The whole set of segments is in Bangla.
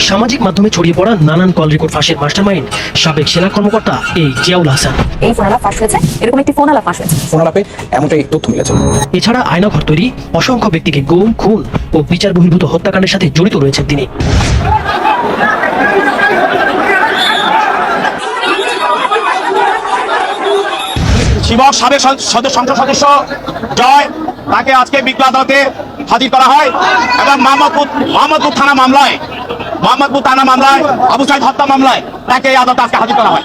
সামাজিক মাধ্যমে ছড়িয়ে পড়া নানান কল রেকর্ড ফাঁসের মাস্টারমাইন্ড সাবেক সেনা কর্মকর্তা এই জিয়াউল হাসান। এই ফোন আলাপ ফাঁস হয়েছে? এরকম একটি ফোন আলাপ ফাঁস হয়েছে। ফোন আলাপে এমনটাই তথ্য মিলেছে। এছাড়া আয়নাঘর তৈরি অসংখ্য ব্যক্তিকে গুম খুন ও বিচার বহির্ভূত হত্যাকাণ্ডের সাথে জড়িত রয়েছেন তিনি। শিবক সাবেক সদ- সদ- সংসদ সদস্য জয় তাকে আজকে বিজ্ঞ আদালতে হাজির করা হয় এবং মোহাম্মদপুর মোহাম্মদপুর থানা মামলায় মোহাম্মদপুর থানা মামলায়, আবু সাহেব হত্যা মামলায় তাকে আদালতে আজকে হাজির করা হয়।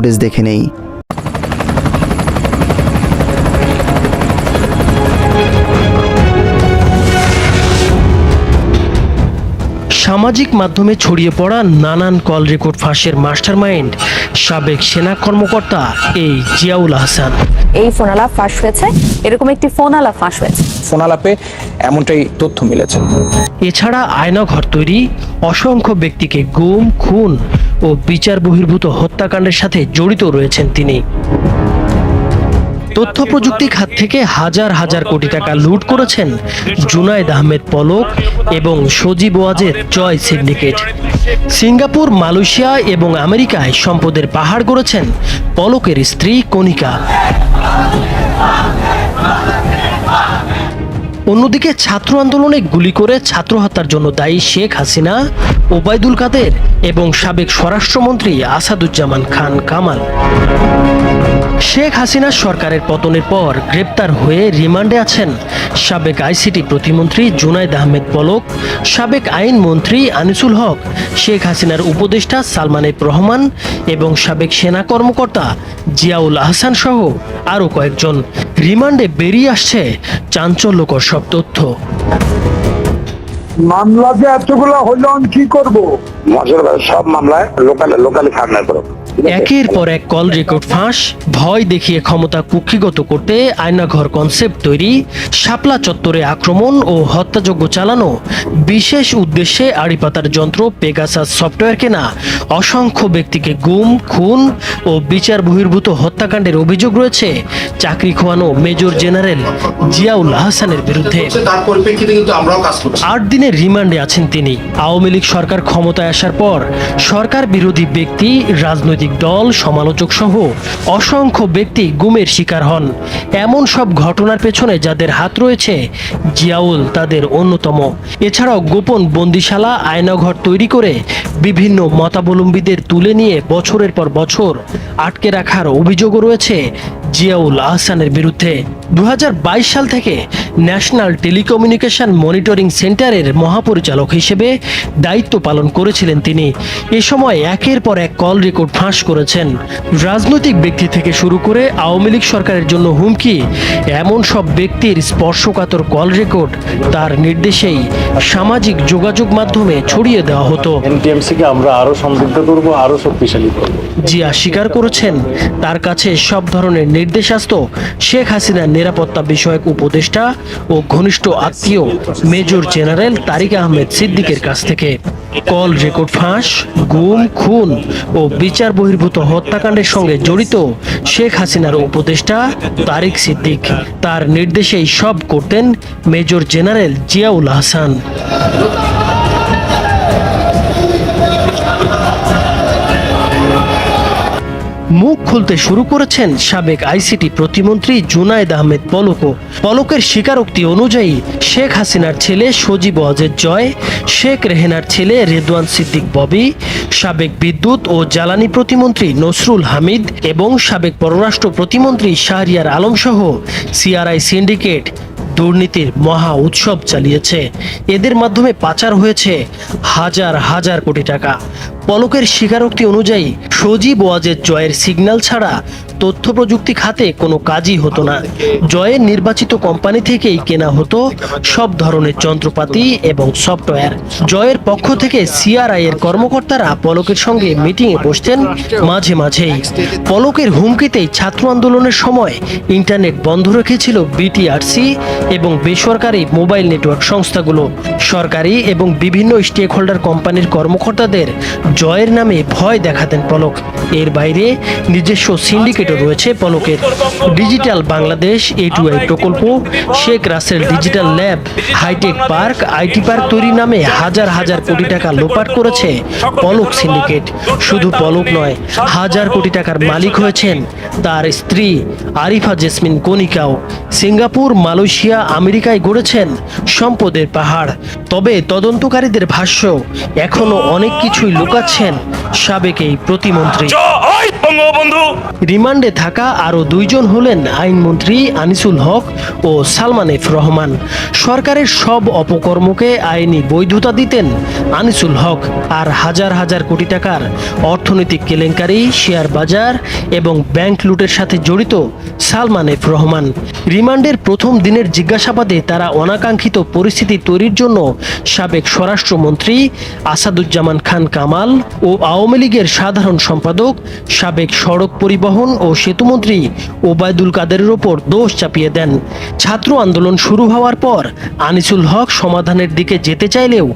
ফুটেজ দেখে নেই। সামাজিক মাধ্যমে ছড়িয়ে পড়া নানান কল রেকর্ড ফাঁসের মাস্টারমাইন্ড সাবেক সেনা কর্মকর্তা এই জিয়াউল হাসান। এই ফোন আলাপ ফাঁস হয়েছে এরকম একটি ফোন আলাপ ফাঁস হয়েছে। ফোনালাপে এমনটাই তথ্য মিলেছে। এছাড়া আয়নাঘর তৈরি অসংখ্য ব্যক্তিকে গুম খুন ও বিচার বহির্ভূত হত্যাকাণ্ডের সাথে জড়িত রয়েছেন তিনি। তথ্য প্রযুক্তি খাত থেকে হাজার হাজার কোটি টাকা লুট করেছেন জুনায়েদ আহমেদ পলক এবং সজীব ওয়াজের জয় সিন্ডিকেট। সিঙ্গাপুর, মালয়েশিয়া এবং আমেরিকায় সম্পদের পাহাড় গড়েছেন পলকের স্ত্রী কণিকা। অন্যদিকে ছাত্র আন্দোলনে গুলি করে ছাত্র হত্যার জন্য দায়ী শেখ হাসিনা ওবায়দুল কাদের এবং সাবেক স্বরাষ্ট্রমন্ত্রী আসাদুজ্জামান খান কামাল। শেখ হাসিনা সরকারের পতনের পর গ্রেপ্তার হয়ে রিমান্ডে আছেন সাবেক আইসিটি প্রতিমন্ত্রী জুনাইদ আহমেদ পলক, সাবেক আইন মন্ত্রী আনিসুল হক, শেখ হাসিনার উপদেষ্টা সালমান রহমান এবং সাবেক সেনা কর্মকর্তা জিয়াউল আহসান সহ আরও কয়েকজন। রিমান্ডে বেরিয়ে আসছে চাঞ্চল্যকর সব তথ্য। মামলা যে এতগুলো হইল আমি কি করব? মজুর সব মামলায় লোকাল লোকালি ফার্নার করো একের পর এক কল রেকর্ড ফাঁস ভয় দেখিয়ে ক্ষমতা কুক্ষিগত করতে আয়নাঘর কনসেপ্ট তৈরি শাপলা চত্বরে আক্রমণ ও হত্যাযজ্ঞ চালানো বিশেষ উদ্দেশ্যে আড়িপাতার যন্ত্র পেগাসাস সফটওয়্যার কেনা অসংখ্য ব্যক্তিকে গুম খুন ও বিচার বহির্ভূত হত্যাকাণ্ডের অভিযোগ রয়েছে চাকরি খোয়ানো মেজর জেনারেল জিয়াউল হাসানের বিরুদ্ধে। আট দিনের রিমান্ডে আছেন তিনি। আওয়ামী লীগ সরকার ক্ষমতায় আসার পর সরকার বিরোধী ব্যক্তি রাজনৈতিক দল সমালোচক সহ অসংখ্য ব্যক্তি গুমের শিকার হন। এমন সব ঘটনার পেছনে যাদের হাত রয়েছে, জিয়াউল তাদের অন্যতম। এছাড়াও গোপন বন্দিশালা, আয়নাঘর তৈরি করে বিভিন্ন মতাবলম্বীদের তুলে নিয়ে বছরের পর বছর আটকে রাখার অভিযোগও রয়েছে জিয়াউল আহসানের বিরুদ্ধে দু হাজার বাইশ সাল থেকে ন্যাশনাল টেলিকমিউনিকেশন মনিটরিং সেন্টারের মহাপরিচালক হিসেবে দায়িত্ব পালন করেছিলেন তিনি। এ সময় একের পর এক কল রেকর্ড ফাঁস করেছেন। রাজনৈতিক ব্যক্তি থেকে শুরু করে আওয়ামী লীগ সরকারের জন্য হুমকি, এমন সব ব্যক্তির স্পর্শকাতর কল রেকর্ড তার নির্দেশেই সামাজিক যোগাযোগ মাধ্যমে ছড়িয়ে দেওয়া হতো। আমরা আরও সমৃদ্ধ করব, আরও শক্তিশালী করব। জিয়া স্বীকার করেছেন। তার কাছে সব ধরনের নির্দেশ আসত শেখ হাসিনার নিরাপত্তা বিষয়ক উপদেষ্টা ও ঘনিষ্ঠ আত্মীয় মেজর জেনারেল তারিক আহমেদ সিদ্দিকের কাছ থেকে। কল রেকর্ড ফাঁস, গুম, খুন ও বিচার বহির্ভূত হত্যাকাণ্ডের সঙ্গে জড়িত শেখ হাসিনার উপদেষ্টা তারিক সিদ্দিক। তার নির্দেশেই সব করতেন মেজর জেনারেল জিয়াউল হাসান। মুখ খুলতে শুরু করেছেন সাবেক আইসিটি প্রতিমন্ত্রী জুনায়দ আহমেদ পলকও। পলকের স্বীকারোক্তি অনুযায়ী শেখ হাসিনার ছেলে সজীব ওয়াজেদ জয়, শেখ রেহেনার ছেলে রেদওয়ান সিদ্দিক ববি, সাবেক বিদ্যুৎ ও জ্বালানি প্রতিমন্ত্রী নসরুল হামিদ এবং সাবেক পররাষ্ট্র প্রতিমন্ত্রী শাহরিয়ার আলম সহ সিআরআই সিন্ডিকেট দুর্নীতির মহা উৎসব চালিয়েছে। এদের মাধ্যমে পাচার হয়েছে হাজার হাজার কোটি টাকা। পলকের স্বীকারোক্তি অনুযায়ী সজীব ওয়াজের জয়ের সিগন্যাল ছাড়া তথ্য প্রযুক্তি খাতে কোনো কাজই হতো না। জয়ের নির্বাচিত কোম্পানি থেকেই কেনা হতো সব ধরনের যন্ত্রপাতি এবং সফটওয়্যার। জয়ের পক্ষ থেকে সিআরআই এর কর্মকর্তারা পলকের সঙ্গে মিটিংয়ে বসতেন মাঝে মাঝেই। পলকের হুমকিতেই ছাত্র আন্দোলনের সময় ইন্টারনেট বন্ধ রেখেছিল বিটিআরসি এবং বেসরকারি মোবাইল নেটওয়ার্ক সংস্থাগুলো। সরকারি এবং বিভিন্ন স্টেক হোল্ডার কোম্পানির কর্মকর্তাদের জয়ের নামে ভয় দেখাতেন পলক। এর বাইরে নিজস্ব সিন্ডিকেটও রয়েছে পলকের। Digital Bangladesh A two I প্রকল্প, Sheikh Russel digital lab, hitech park IT park তৈরি নামে হাজার হাজার কোটি টাকা লোপাট করেছে পলক সিন্ডিকেট। শুধু পলক নয়, হাজার কোটি টাকার মালিক হয়েছেন তার স্ত্রী আরিফা জেসমিন কনিকাও সিঙ্গাপুর, মালয়েশিয়া, আমেরিকায় গড়েছেন সম্পদের পাহাড়। তবে তদন্তকারীদের ভাষ্য, এখনও অনেক কিছুই লুকাচ্ছেন সাবেক এই প্রতিমন্ত্রী। রিমান্ডে থাকা আরও দুইজন হলেন আইনমন্ত্রী আনিসুল হক ও সালমান এফ রহমান। সরকারের সব অপকর্মকে আইনি বৈধতা দিতেন আনিসুল হক। আর হাজার হাজার কোটি টাকার অর্থনৈতিক কেলেঙ্কারি, শেয়ার বাজার এবং ব্যাংক লুটের সাথে জড়িত সালমান এফ রহমান। রিমান্ডের প্রথম দিনের জিজ্ঞাসাবাদে তারা অনাকাঙ্ক্ষিত পরিস্থিতি তৈরির জন্য সাবেক স্বরাষ্ট্রমন্ত্রী আসাদুজ্জামান খান কামাল ও আওয়ামী লীগের সাধারণ সম্পাদক সাবেক সড়ক পরিবহন ও সেতুমন্ত্রী ওবায়দুল কাদেরের ওপর দোষ চাপিয়ে দেন। ছাত্র আন্দোলন শুরু হওয়ার পর আনিসুল হক সমাধানের দিকে যেতে চাইলেও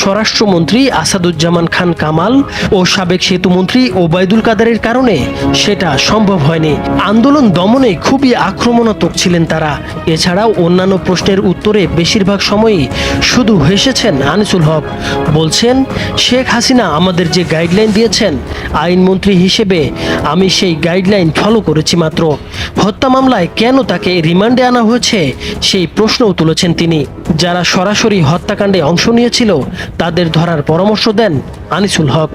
স্বরাষ্ট্রমন্ত্রী আসাদুজ্জামান খান কামাল ও সাবেক সেতুমন্ত্রী ওবায়দুল কাদেরের কারণে সেটা সম্ভব হয়নি। আন্দোলন দমনে খুবই আক্রমণাত্মক ছিলেন তারা। এছাড়াও অন্যান্য প্রশ্নের উত্তরে বেশিরভাগ সময়ই শুধু হেসেছেন আনিসুল হক। বলছেন, শেখ হাসিনা আমাদের যে গাইডলাইন দিয়েছেন, আইনমন্ত্রী হিসেবে আমি সেই গাইডলাইন ফলো করেছি মাত্র। হত্যা মামলায় কেন তাকে রিমান্ডে আনা হয়েছে, সেই প্রশ্নও তুলেছেন তিনি। যারা সরাসরি হত্যাকাণ্ডে অংশ নিয়েছিল, তাদের ধরার পরামর্শ দেন আনিসুল হক।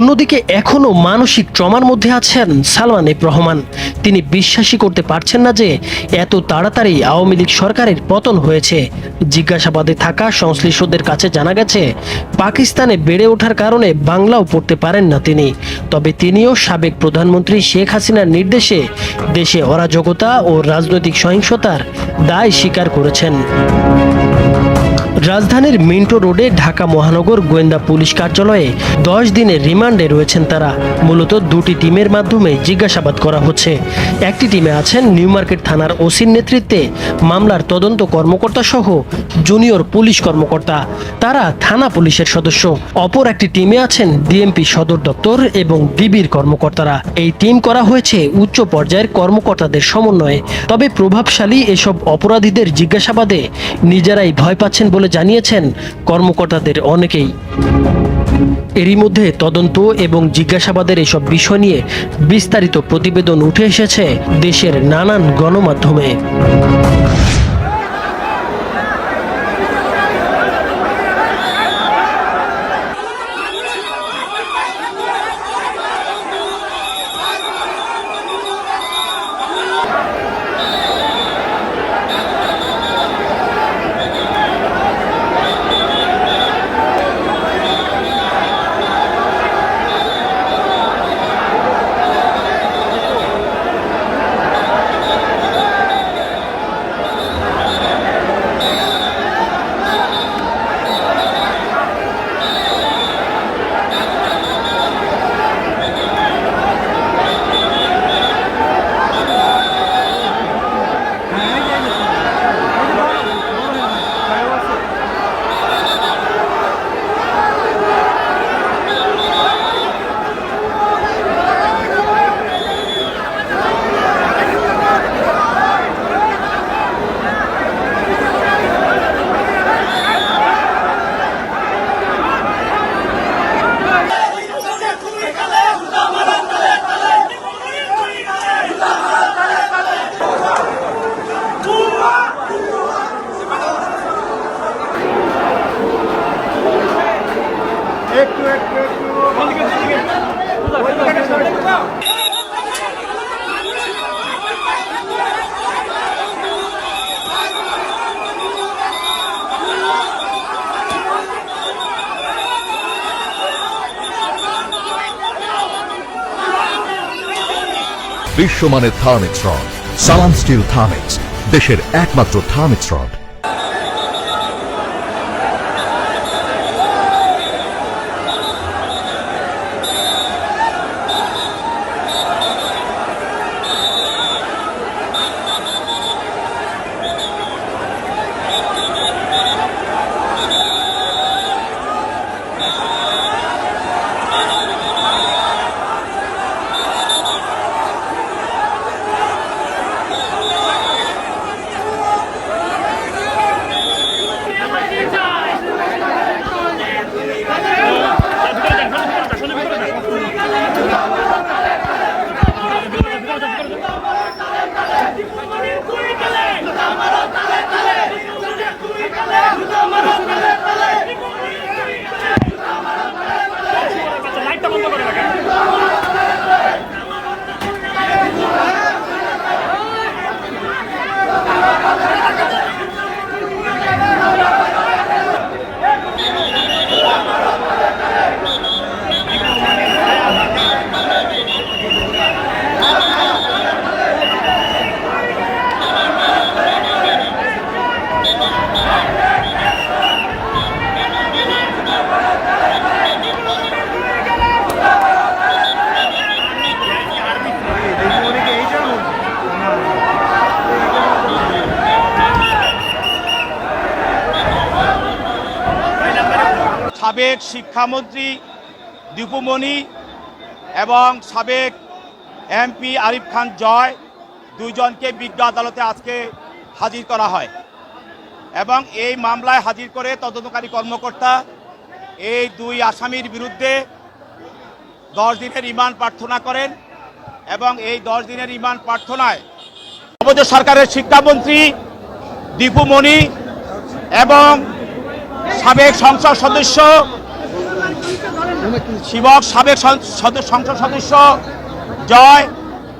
অন্যদিকে এখনও মানসিক ট্রমার মধ্যে আছেন সালমান এফ রহমান। তিনি বিশ্বাসই করতে পারছেন না যে এত তাড়াতাড়ি আওয়ামী লীগ সরকারের পতন হয়েছে। জিজ্ঞাসাবাদে থাকা সংশ্লিষ্টদের কাছে জানা গেছে, পাকিস্তানে বেড়ে ওঠার কারণে বাংলাও পড়তে পারেন না তিনি। তবে তিনিও সাবেক প্রধানমন্ত্রী শেখ হাসিনার নির্দেশে দেশে অরাজকতা ও রাজনৈতিক সহিংসতার দায় স্বীকার করেছেন। রাজধানীর মিন্টো রোডে ঢাকা মহানগর গোয়েন্দা পুলিশ কার্যালয়ে দশ দিনের রিমান্ডে রয়েছেন তারা। মূলত দুটি টিমের মাধ্যমে জিজ্ঞাসাবাদ করা হচ্ছে। একটি টিমে আছেন নিউ মার্কেট থানার ওসির নেতৃত্বে মামলার তদন্ত কর্মকর্তা সহ জুনিয়র পুলিশ কর্মকর্তা। তারা থানা পুলিশের সদস্য। অপর একটি টিমে আছেন ডিএমপি সদর দপ্তর এবং ডিবির কর্মকর্তারা। এই টিম করা হয়েছে উচ্চ পর্যায়ের কর্মকর্তাদের সমন্বয়ে। তবে প্রভাবশালী এসব অপরাধীদের জিজ্ঞাসাবাদে নিজেরাই ভয় পাচ্ছেন বলে জানিয়েছেন কর্মকর্তাদের অনেকেই। এরই মধ্যে তদন্ত এবং জিজ্ঞাসাবাদের এসব বিষয় নিয়ে বিস্তারিত প্রতিবেদন উঠে এসেছে দেশের নানান গণমাধ্যমে। বিশ্বমানের Thermex rod Salam steel Thermex দেশের একমাত্র থার্মিক্স রড সাবেক শিক্ষামন্ত্রী দীপুমণি এবং সাবেক এমপি আরিফ খান জয় দুইজনকে বিজ্ঞ আদালতে আজকে হাজির করা হয় এবং এই মামলায় হাজির করে তদন্তকারী কর্মকর্তা এই দুই আসামির বিরুদ্ধে দশ দিনের রিমান্ড প্রার্থনা করেন এবং এই দশ দিনের রিমান্ড প্রার্থনায় আমাদের সরকারের শিক্ষামন্ত্রী দীপুমণি এবং সাবেক সংসদ সদস্য শিবক, সাবেক সংসদ সদস্য জয়।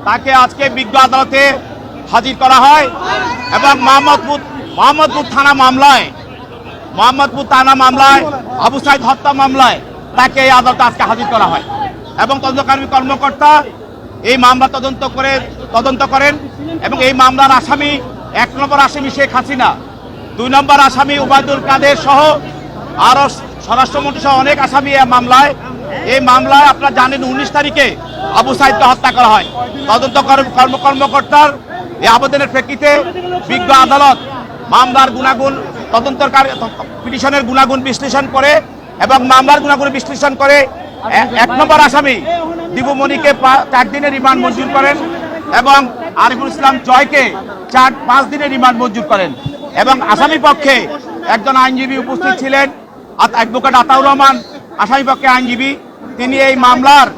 তাকে আজকে বিজ্ঞ আদালতে হাজির করা হয় এবং মোহাম্মদপুর মোহাম্মদপুর থানা মামলায় মোহাম্মদপুর থানা মামলায়, আবু সাইদ হত্যা মামলায় তাকে এই আদালতে আজকে হাজির করা হয়। এবং তদন্তকারী কর্মকর্তা এই মামলা তদন্ত করে, তদন্ত করেন এবং এই মামলার আসামি এক নম্বর আসামি শেখ হাসিনা, দুই নম্বর আসামি উবায়দুল কাদের সহ আরও স্বরাষ্ট্রমন্ত্রী সহ অনেক আসামি এই মামলায়। এই মামলায় আপনারা জানেন উনিশ তারিখে আবু সাইদকে হত্যা করা হয়। তদন্ত কর্ম- কর্ম কর্মকর্তার এই আবেদনের প্রেক্ষিতে বিজ্ঞ আদালত মামলার গুণাগুণ তদন্তকারী পিটিশনের গুণাগুণ বিশ্লেষণ করে এবং মামলার গুণাগুণ বিশ্লেষণ করে এক নম্বর আসামি দিবুমণিকে পা- চার দিনের রিমান্ড মঞ্জুর করেন এবং আরিফুল ইসলাম জয়কে চার পাঁচ দিনের রিমান্ড মঞ্জুর করেন। এবং আসামি পক্ষে একজন আইনজীবী উপস্থিত ছিলেন অ্যাডভোকেট আতাউর রহমান আসামি পক্ষে আইনজীবী। তিনি এই মামলার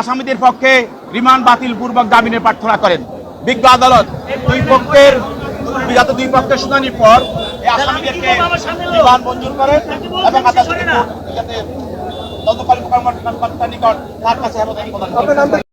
আসামিদের পক্ষে রিমান্ড বাতিল পূর্বক জামিনের প্রার্থনা করেন। বিজ্ঞ আদালত দুই পক্ষের বিগত দুই পক্ষের শুনানির পর এই আসামিদেরকে রিমান্ড মঞ্জুর করেন এবং আদালত যাতে কর্মকর্তার নিকট তার কাছে হেফাজতে প্রদান করেন